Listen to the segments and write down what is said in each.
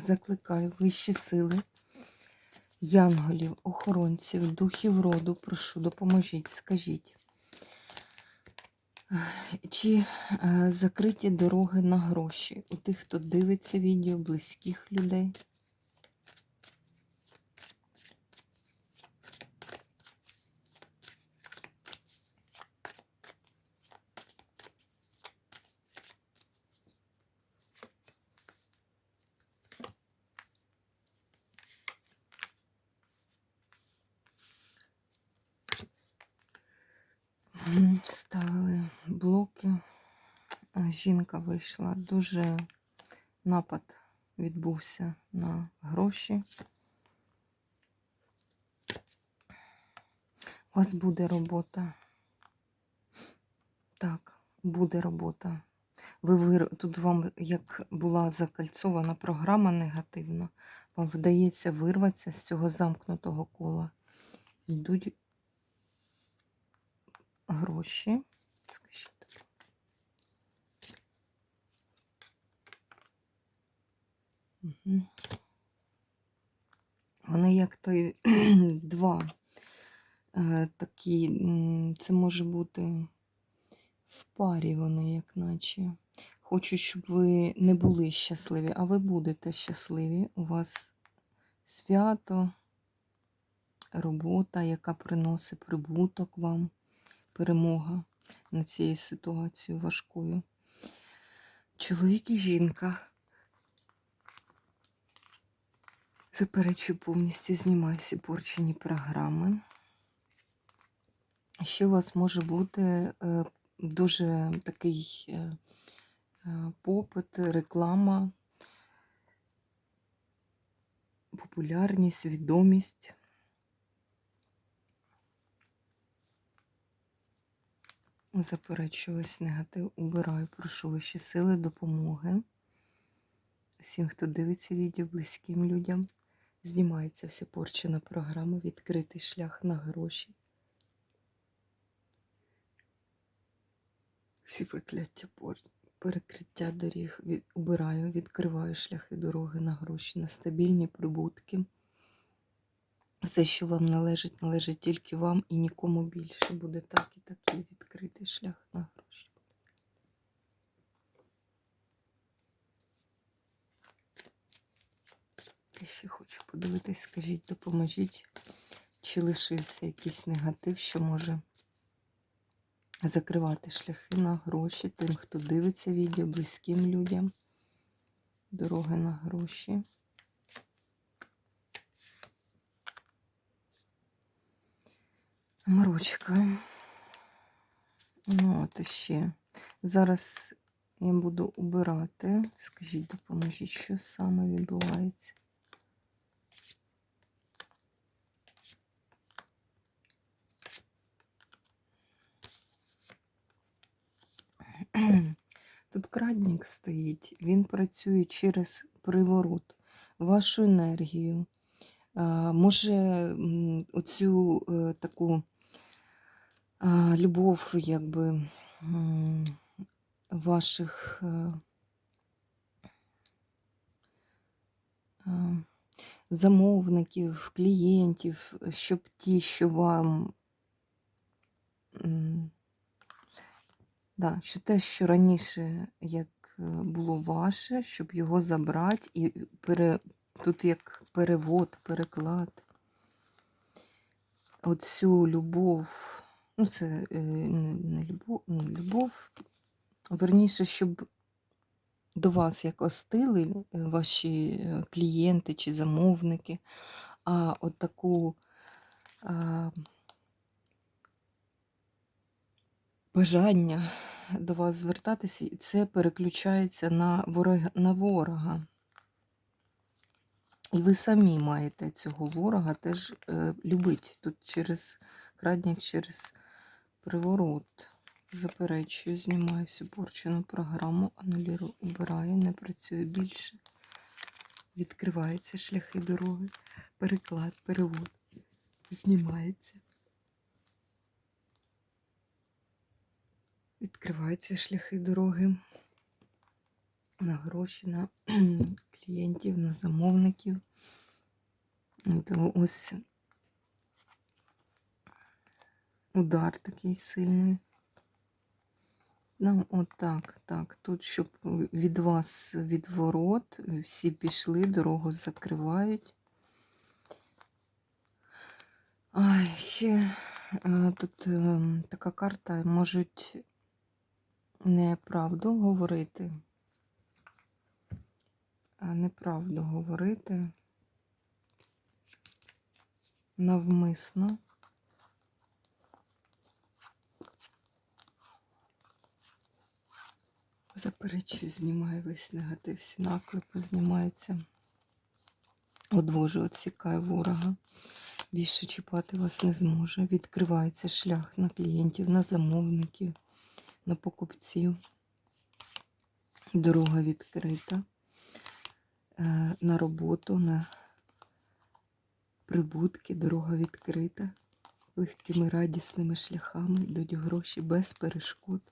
Закликаю вищі сили, янголів, охоронців, духів роду, прошу, допоможіть, скажіть, чи е, закриті дороги на гроші у тих, хто дивиться відео, близьких людей? Ставили блоки. Жінка вийшла. Дуже напад відбувся на гроші. У вас буде робота. Так, буде робота. Ви. Тут вам, як була закальцована програма негативна, вам вдається вирватися з цього замкнутого кола. Йдуть гроші. Скажіть. Вони як той два е, такі, це може бути в парі вони, як наче. Хочу, щоб ви не були щасливі, а ви будете щасливі. У вас свято, робота, яка приносить прибуток вам, перемога над цією ситуацією важкою. Чоловік і жінка. Заперечую повністю знімаю всі порчені програми. Ще у вас може бути е, дуже такий е, е, попит, реклама, популярність, відомість. Заперечую весь негатив, убираю, прошу вищі сили, допомоги. Всім, хто дивиться відео, близьким людям. Знімається вся порчена програма, відкритий шлях на гроші. Всі прокляття пор- перекриття доріг від, убираю, відкриваю шляхи дороги на гроші, на стабільні прибутки. Все, що вам належить, належить тільки вам і нікому більше. Буде так і такий відкритий шлях на гроші. Я ще хочу подивитись, скажіть, допоможіть, чи лишився якийсь негатив, що може закривати шляхи на гроші тим, хто дивиться відео, близьким людям. Дороги на гроші. Морочка. Ну, от ще. Зараз я буду убирати. Скажіть, допоможіть, що саме відбувається. Тут крадник стоїть, він працює через приворот, вашу енергію. Може оцю е, таку любов, якби ваших замовників, клієнтів, щоб ті, що вам. Да, що те, що раніше як е, було ваше, щоб його забрати і пере, тут як перевод, переклад. Оцю любов, ну це е, не, не любов, ну, любов, верніше, щоб до вас як остили е, ваші е, клієнти чи замовники, а от таку а, бажання до вас звертатися, і це переключається на ворога. На ворога. І ви самі маєте цього ворога теж любити. Тут через крадник, через приворот. Заперечую, знімаю всю порчену програму, анулірую, убираю, не працюю більше. Відкриваються шляхи дороги, переклад, перевод. Знімається. Відкриваються шляхи дороги на гроші, на клієнтів, на замовників. То ось удар такий сильний. Ну, отак, так. Тут, щоб від вас відворот, всі пішли, дорогу закривають. Ай, ще е, тут е, така карта, можуть неправду говорити. А неправду говорити навмисно. Заперечую, знімаю весь негатив, всі наклепи знімаються. Одвожу, відсікаю ворога. Більше чіпати вас не зможе. Відкривається шлях на клієнтів, на замовників, на покупців. Дорога відкрита е, на роботу, на прибутки, дорога відкрита. Легкими радісними шляхами йдуть гроші без перешкод.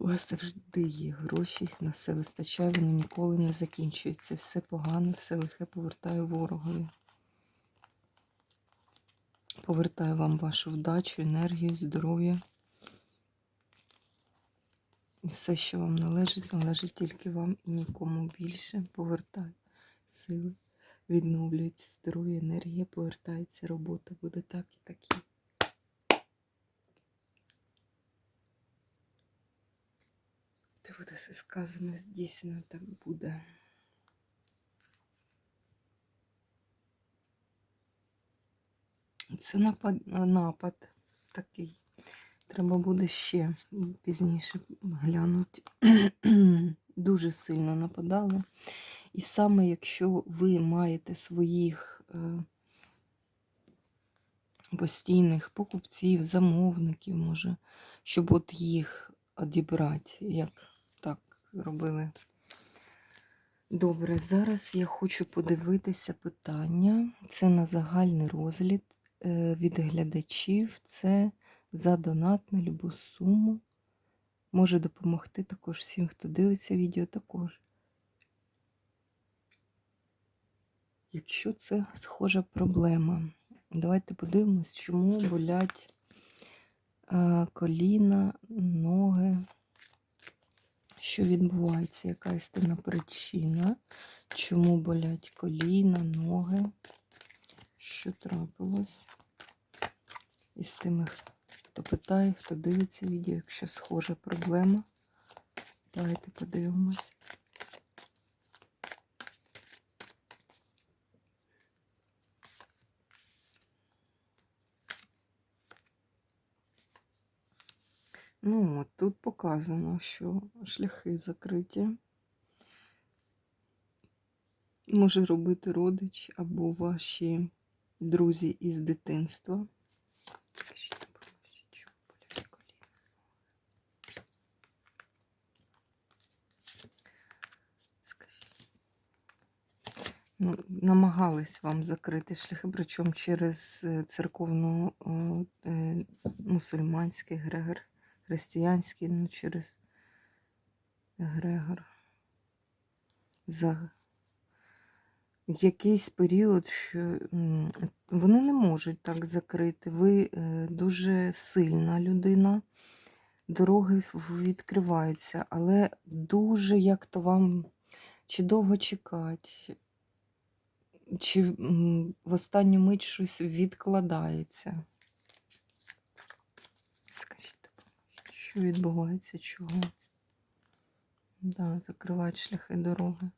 У вас завжди є гроші, на все вистачає, вони ніколи не закінчуються. Все погане, все лихе повертаю ворогові. Повертаю вам вашу вдачу, енергію, здоров'я. І все, що вам належить, належить тільки вам і нікому більше. Повертаю сили, відновлюється здоров'я, енергія, повертається робота, буде так і так. Де буде все сказано, здійснено так буде. Це напад, напад такий. Треба буде ще пізніше глянути. Дуже сильно нападали. І саме якщо ви маєте своїх е, постійних покупців, замовників, може, щоб от їх одібрати, як так робили. Добре, зараз я хочу подивитися питання. Це на загальний розгляд е, від глядачів. Це за донат на любу суму. Може допомогти також всім, хто дивиться відео також. Якщо це схожа проблема, давайте подивимось, чому болять е, коліна, ноги, що відбувається, яка істинна причина, чому болять коліна, ноги, що трапилось із тими, хто питає, хто дивиться відео, якщо схожа проблема. Давайте подивимось. Ну, от тут показано, що шляхи закриті. Може робити родич або ваші друзі із дитинства. Ну, намагались вам закрити шляхи, причому через е, церковну о, е, мусульманський грегор, християнський, ну через Грегор. За якийсь період, що вони не можуть так закрити. Ви е, дуже сильна людина, дороги відкриваються, але дуже як то вам чи довго чекати, чи в останню мить щось відкладається. Скажіть, допоможіть, що відбувається, чого? Да, закривають шляхи дороги.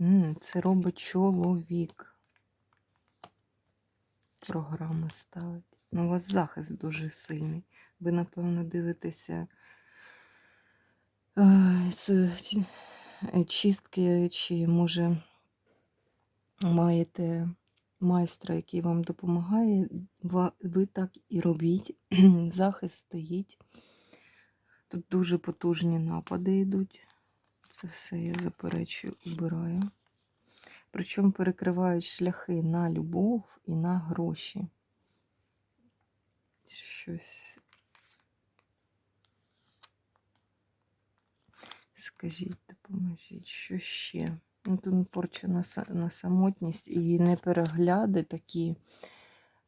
М, Це робить чоловік. Програми ставить. У вас захист дуже сильний. Ви, напевно, дивитеся е, це, е, чистки, чи може маєте майстра, який вам допомагає, ви так і робіть. Захист стоїть. Тут дуже потужні напади йдуть. Це все я заперечую, убираю. Причому перекривають шляхи на любов і на гроші. Щось. Скажіть, допоможіть, що ще? Тут порча на, на самотність і не перегляди такі,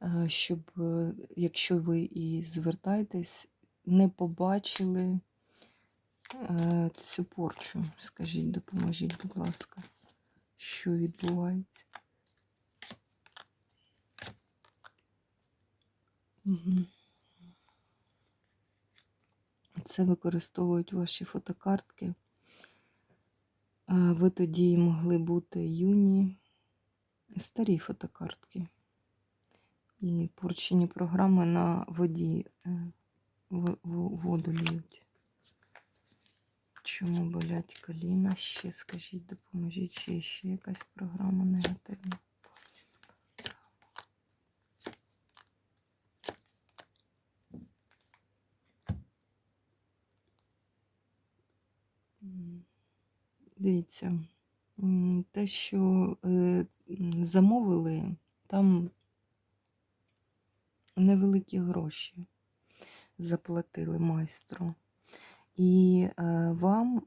е, щоб, е, якщо ви і звертаєтесь, не побачили е, цю порчу. Скажіть, допоможіть, будь ласка, що відбувається. Це використовують ваші фотокартки. Ви тоді могли бути юні, старі фотокартки. І порчені програми на воді е, воду ліють. Чому болять коліна? Ще скажіть, допоможіть, чи ще якась програма негативна. Дивіться, те, що е, замовили, там невеликі гроші заплатили майстру. І е, вам,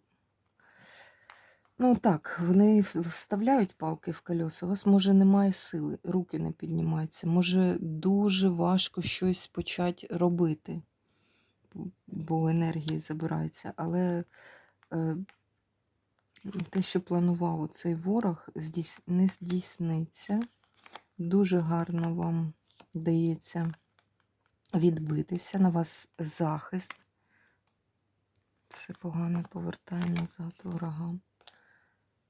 ну так, вони вставляють палки в колеса, у вас може немає сили, руки не піднімаються, може дуже важко щось почати робити, бо- енергії забирається. Але е, те, що планував цей ворог, не здійсниться. Дуже гарно вам вдається відбитися на вас захист. Все погано повертає назад ворогам.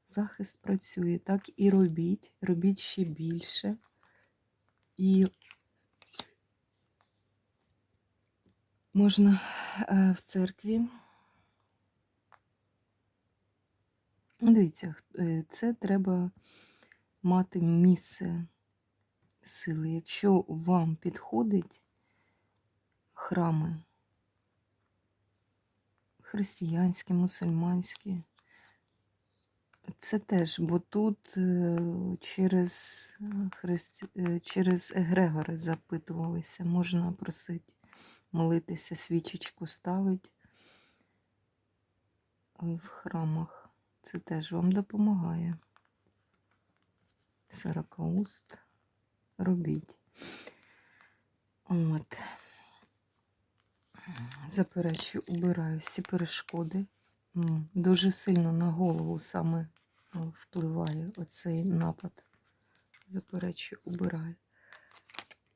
Захист працює, так і робіть, робіть ще більше. І можна е, в церкві. Ну, Дивіться, е, це треба мати місце сили. Якщо вам підходить храми християнські, мусульманські, це теж, бо тут е, через, е, христи... через егрегори запитувалися, можна просити молитися, свічечку ставить в храмах. Це теж вам допомагає. Сорокауст робіть. От. Заперечую, убираю всі перешкоди. Дуже сильно на голову саме впливає оцей напад. Заперечую, убираю.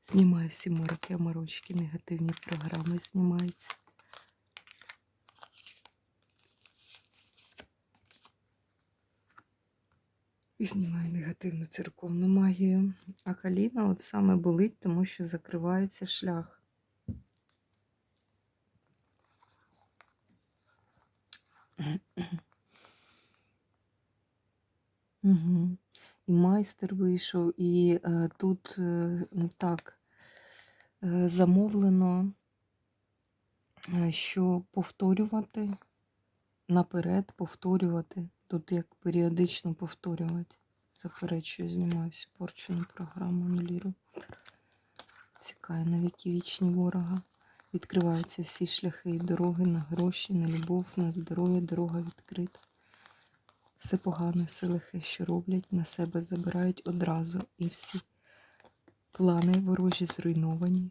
Знімаю всі мороки, морочки, негативні програми знімаються. І знімаю негативну церковну магію. А коліна от саме болить, тому що закривається шлях. Угу. І майстер вийшов, і е, тут е, ну, так е, замовлено, е, що повторювати наперед, повторювати. Тут як періодично повторювати. Заперечую, знімаю всю порчену програму, анулірую. Цікає на віки вічні ворога. Відкриваються всі шляхи і дороги на гроші, на любов, на здоров'я, дорога відкрита. Все погане, все лихе, що роблять, на себе забирають одразу. І всі плани ворожі зруйновані.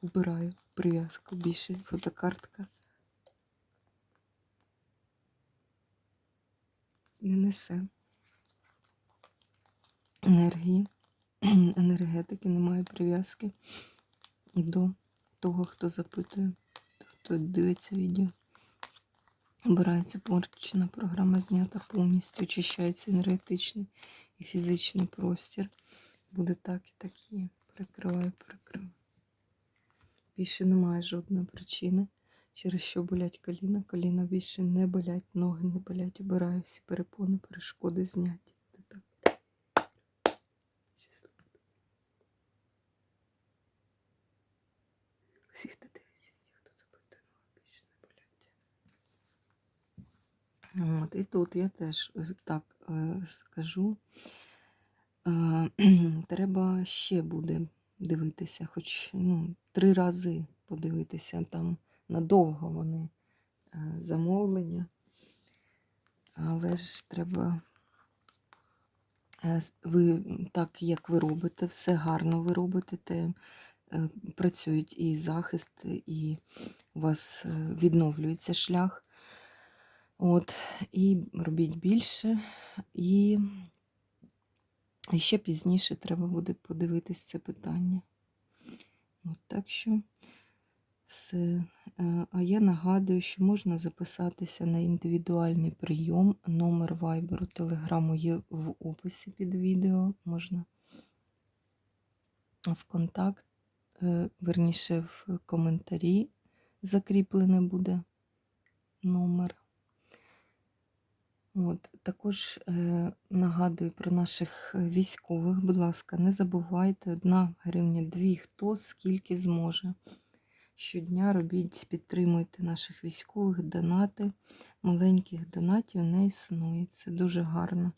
Убираю прив'язку більше фотокартка. Не несе енергії, енергетики, немає прив'язки до того, хто запитує, хто дивиться відео. Обирається порчена програма знята повністю, очищається енергетичний і фізичний простір. Буде так і так є. Прикриваю, прикриваю. Більше немає жодної причини, через що болять коліна. Коліна більше не болять, ноги не болять. Обираю всі перепони, перешкоди зняті. Це так. Щасливо. Всі, хто дивиться, ті, хто запитує, більше не болять. От, і тут я теж так е, скажу. Е, треба ще буде дивитися, хоч ну, три рази подивитися там надовго вони е, замовлення. Але ж треба, е, ви так, як ви робите, все гарно ви робите, те, е, працюють і захист, і у вас відновлюється шлях. От, і робіть більше, і ще пізніше треба буде подивитись це питання. От, так що все. Е, А я нагадую, що можна записатися на індивідуальний прийом. Номер вайберу, телеграму є в описі під відео. Можна в контакт, е, верніше в коментарі закріплений буде номер. От, також е, нагадую про наших військових. Будь ласка, не забувайте, одна гривня, дві, хто скільки зможе. Щодня робіть, підтримуйте наших військових, донати. Маленьких донатів не існує. Це дуже гарна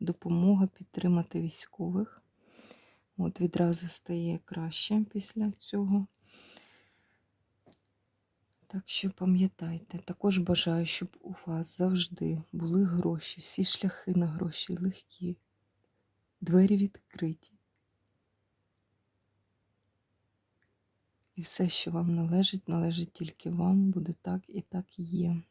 допомога підтримати військових. От відразу стає краще після цього. Так що пам'ятайте, також бажаю, щоб у вас завжди були гроші, всі шляхи на гроші легкі, двері відкриті. І все, що вам належить, належить тільки вам, буде так і так є.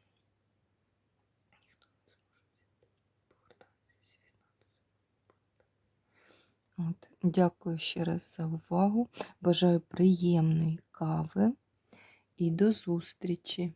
От, дякую ще раз за увагу. Бажаю приємної кави і до зустрічі!